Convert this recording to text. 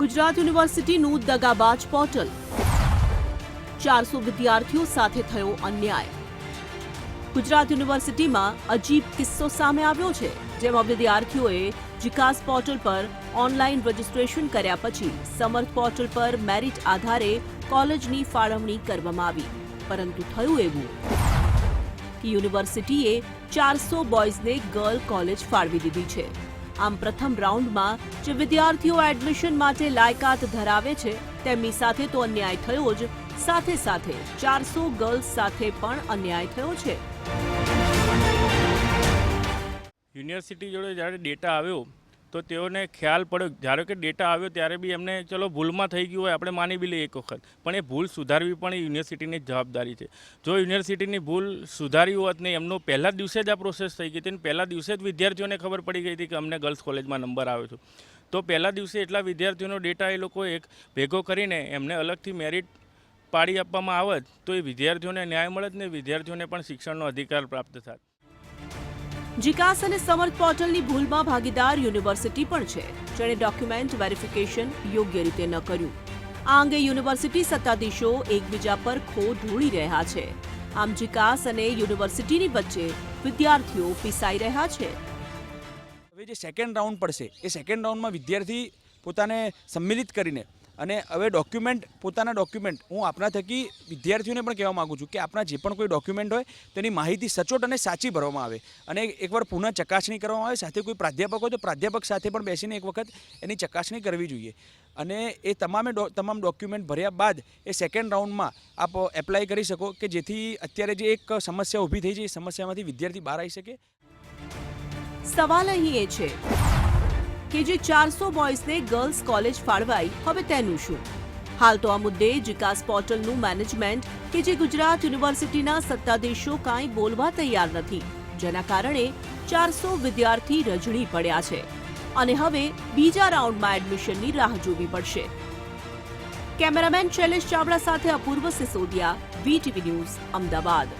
Gujarat યુનિવર્સિટીનું દગાબાજ portal. ચારસો વિદ્યાર્થીઓ સાથે થયો અન્યાય. ગુજરાત યુનિવર્સિટીમાં અજીબ કિસ્સો સામે આવ્યો છે, જેમાં વિદ્યાર્થીઓએ જીકાસ પોર્ટલ પર ઓનલાઈન રજીસ્ટ્રેશન કર્યા પછી સમર્થ પોર્ટલ પર મેરિટ આધારે કોલેજની ફાળવણી કરવામાં આવી. પરંતુ થયું એવું યુનિવર્સિટીએ ચારસો બોયઝને ગર્લ કોલેજ ફાળવી દીધી છે. આમ પ્રથમ રાઉન્ડમાં જે વિદ્યાર્થીઓ એડમિશન માટે લાયકાત ધરાવે છે, તેમની સાથે તો અન્યાય થયો જ. સાથે સાથે ચારસો ગર્લ્સ સાથે પણ અન્યાય થયો છે. યુનિવર્સિટી જોડે જ્યારે ડેટા આવ્યો તો તેઓને ખ્યાલ પડ્યો. ધારો કે ડેટા આવ્યો ત્યારે બી એમને ચલો ભૂલમાં થઈ ગયું હોય, આપણે માની બી લઈએ એક વખત. પણ એ ભૂલ સુધારવી પણ યુનિવર્સિટીની જવાબદારી છે. જો યુનિવર્સિટીની ભૂલ સુધારી હોત નહીં એમનો પહેલા દિવસે જ આ પ્રોસેસ થઈ ગઈ હતી અને પહેલા દિવસે જ વિદ્યાર્થીઓને ખબર પડી ગઈ હતી કે અમને ગર્લ્સ કોલેજમાં નંબર આવ્યો છે. તો પહેલા દિવસે એટલા વિદ્યાર્થીઓનો ડેટા એ લોકો એક ભેગો કરીને એમને અલગથી મેરિટ પાડી આપવામાં આવત તો એ વિદ્યાર્થીઓને ન્યાય મળત ને વિદ્યાર્થીઓને પણ શિક્ષણનો અધિકાર પ્રાપ્ત થાત જીકાસ અને સમર્થ પોર્ટલની ભૂલમાં ભાગીદાર યુનિવર્સિટી પણ છે. જેણે ડોક્યુમેન્ટ વેરિફિકેશન યોગ્ય રીતે ન કર્યું. આ અંગે યુનિવર્સિટી સત્તાધીશો એકબીજા પર ખો ઢોળી રહ્યા છે. આમ જીકાસ અને યુનિવર્સિટીની વચ્ચે વિદ્યાર્થીઓ પીસાઈ રહ્યા છે. હવે જે સેકન્ડ રાઉન્ડ પડશે, એ સેકન્ડ રાઉન્ડમાં વિદ્યાર્થી પોતાને સંમિલિત કરીને અને હવે ડોક્યુમેન્ટ પોતાના ડોક્યુમેન્ટ હું આપના થકી વિદ્યાર્થીઓને પણ કહેવા માગું છું કે આપણા જે પણ કોઈ ડોક્યુમેન્ટ હોય, તેની માહિતી સચોટ અને સાચી ભરવામાં આવે. અને એકવાર પુનઃ ચકાસણી કરવામાં આવે, સાથે કોઈ પ્રાધ્યાપક હોય તો પ્રાધ્યાપક સાથે પણ બેસીને એક વખત એની ચકાસણી કરવી જોઈએ. અને એ તમામે તમામ ડોક્યુમેન્ટ ભર્યા બાદ એ સેકન્ડ રાઉન્ડમાં આપ એપ્લાય કરી શકો કે જેથી અત્યારે જે એક સમસ્યા ઊભી થઈ છે, એ સમસ્યામાંથી વિદ્યાર્થી બહાર આવી શકે. સવાલ અહીં એ છે કે જે ચારસો બોયઝને ગર્લ્સ કોલેજ ફાળવાઈ. હવે તેનું શું? હાલ તો આ મુદ્દે જીકાસ પોર્ટલનું મેનેજમેન્ટ કે જે ગુજરાત યુનિવર્સિટીના સત્તાધીશો કાંઈ બોલવા તૈયાર નથી, જેના કારણે ચારસો વિદ્યાર્થી રજણી પડ્યા છે. અને હવે બીજા રાઉન્ડમાં એડમિશનની રાહ જોવી પડશે. કેમેરામેન શૈલેષ ચાવડા સાથે અપૂર્વ સિસોદિયા, વીટીવી ન્યૂઝ, અમદાવાદ.